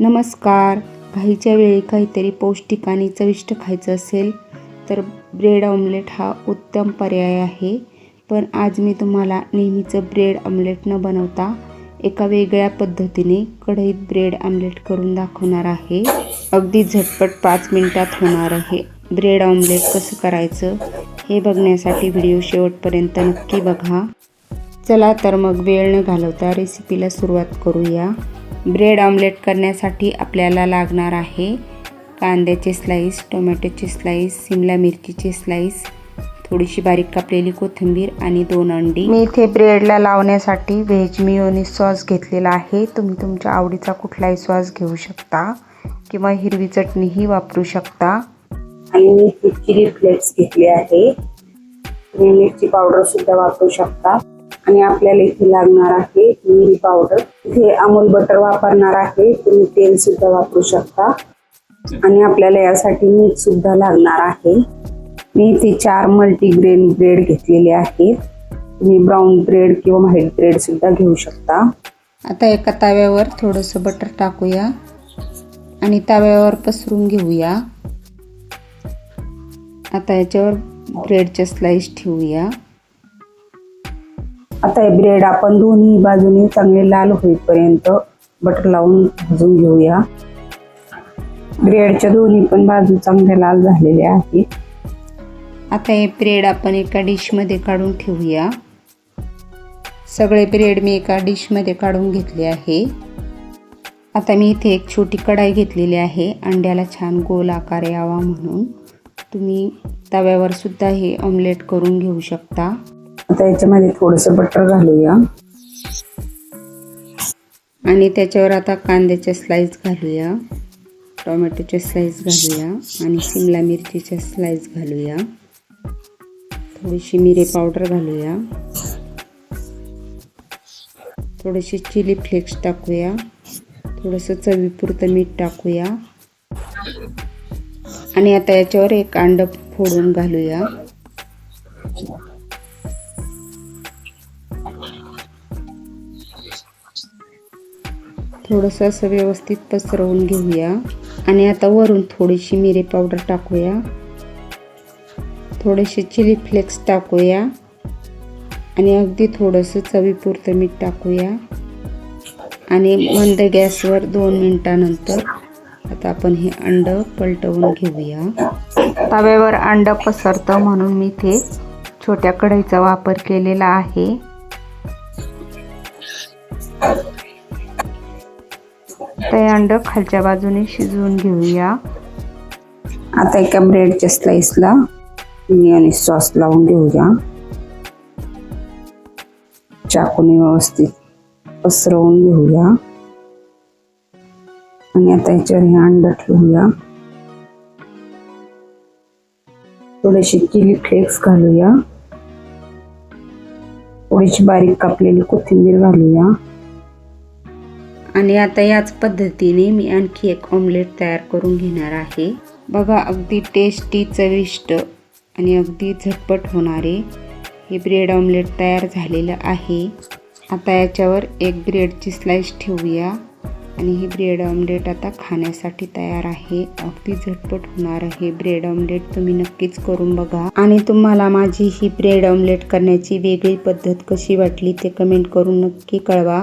नमस्कार. घाईच्या वेळी काहीतरी पौष्टिक आणि चविष्ट खायचं असेल तर ब्रेड ऑमलेट हा उत्तम पर्याय आहे. पण आज मी तुम्हाला नेहमीचं ब्रेड ऑमलेट न बनवता एका वेगळ्या पद्धतीने कढईत ब्रेड ऑमलेट करून दाखवणार आहे. अगदी झटपट पाच मिनटात होणार आहे. ब्रेड ऑमलेट कसं करायचं हे बघण्यासाठी व्हिडिओ शेवटपर्यंत नक्की बघा. चला तर मग वेळ न घालवता रेसिपीला सुरुवात करूया. ब्रेड ऑमलेट करण्यासाठी आपल्याला लागणार आहे कांद्याचे स्लाईस टोमॅटोचे स्लाईस सिमला मिरचीचे स्लाईस थोडीशी बारीक कापलेली कोथिंबीर आणि दोन अंडी. मी इथे ब्रेडला लावण्यासाठी व्हेज मिओनी सॉस घेतलेला आहे. तुम्ही तुमच्या आवडीचा कुठलाही सॉस घेऊ शकता किंवा हिरवी चटणीही वापरू शकता. आणि मी चिली फ्लेक्स घेतले आहे. तुम्ही मिरची पावडरसुद्धा वापरू शकता. आणि आपल्याला इथे लागणार आहे मिरी पावडर इथे अमूल बटर वापरणार आहे. तुम्ही तेल सुद्धा वापरू शकता. आणि आपल्याला यासाठी मीठ सुद्धा लागणार आहे. मी इथे चार मल्टीग्रेन ब्रेड घेतलेले आहेत. तुम्ही ब्राऊन ब्रेड किंवा व्हाईट ब्रेड सुद्धा घेऊ शकता. आता एका तव्यावर थोडंसं बटर टाकूया. आणि तव्यावर पसरून घेऊया. आता याच्यावर ब्रेडच्या स्लाईस ठेवूया. आता हे ब्रेड आपण दोन्ही बाजूने चांगले लाल होईपर्यंत बटर लावून भाजून घेऊया. ब्रेडच्या दोन्ही पण बाजू चांगल्या लाल झालेल्या आहेत. आता हे ब्रेड आपण एका डिशमध्ये काढून ठेवूया. सगळे ब्रेड मी एका डिशमध्ये काढून घेतले आहे. आता मी इथे एक छोटी कढाई घेतलेली आहे. अंड्याला छान गोल आकार यावा म्हणून. तुम्ही तव्यावर सुद्धा हे ऑमलेट करून घेऊ शकता. आता याच्यामध्ये थोडंसं बटर घालूया. आणि त्याच्यावर आता कांद्याच्या स्लाईस घालूया. टोमॅटोचे स्लाईस घालूया. आणि शिमला मिरचीच्या स्लाईस घालूया. थोडीशी मिरे पावडर घालूया. थोडेसे चिली फ्लेक्स टाकूया. थोडंसं चवीपुरतं मीठ टाकूया. आणि आता याच्यावर एक अंड फोडून घालूया. थोडंसं असं व्यवस्थित पसरवून घेऊया. आणि आता वरून थोडीशी मिरी पावडर टाकूया. थोडेसे चिली फ्लेक्स टाकूया. आणि अगदी थोडंसं चवीपुरतं मीठ टाकूया. आणि मंद गॅसवर दोन मिनटानंतर आता आपण हे अंड पलटवून घेऊया. तव्यावर अंड पसरतं म्हणून मी ते छोट्या कढईचा वापर केलेला आहे. ते अंड खालच्या बाजूने शिजवून घेऊया. आता एका ब्रेडच्या स्लाइसला आणि सॉस लावून घेऊया. चाकूने व्यवस्थित पसरवून घेऊया. आणि आता याच्यावर हे अंड ठेवूया. थोडेसे चिली फ्लेक्स घालूया. थोडीशी बारीक कापलेली कोथिंबीर घालूया. आणि आता याच पद्धतीने मी आणखी एक ऑमलेट तयार करून घेणार आहे. बघा अगदी टेस्टी चविष्ट आणि अगदी झटपट होणारे हे ब्रेड ऑमलेट तयार झालेलं आहे. आता याच्यावर एक ब्रेडची स्लाइस ठेवूया आणि ही ब्रेड ऑमलेट आता खाण्यासाठी तयार आहे. अगदी झटपट होणार आहे ब्रेड ऑमलेट तुम्ही नक्कीच करून बघा. आणि तुम्हाला माझी ही ब्रेड ऑमलेट करण्याची वेगळी पद्धत कशी वाटली ते कमेंट करून नक्की कळवा.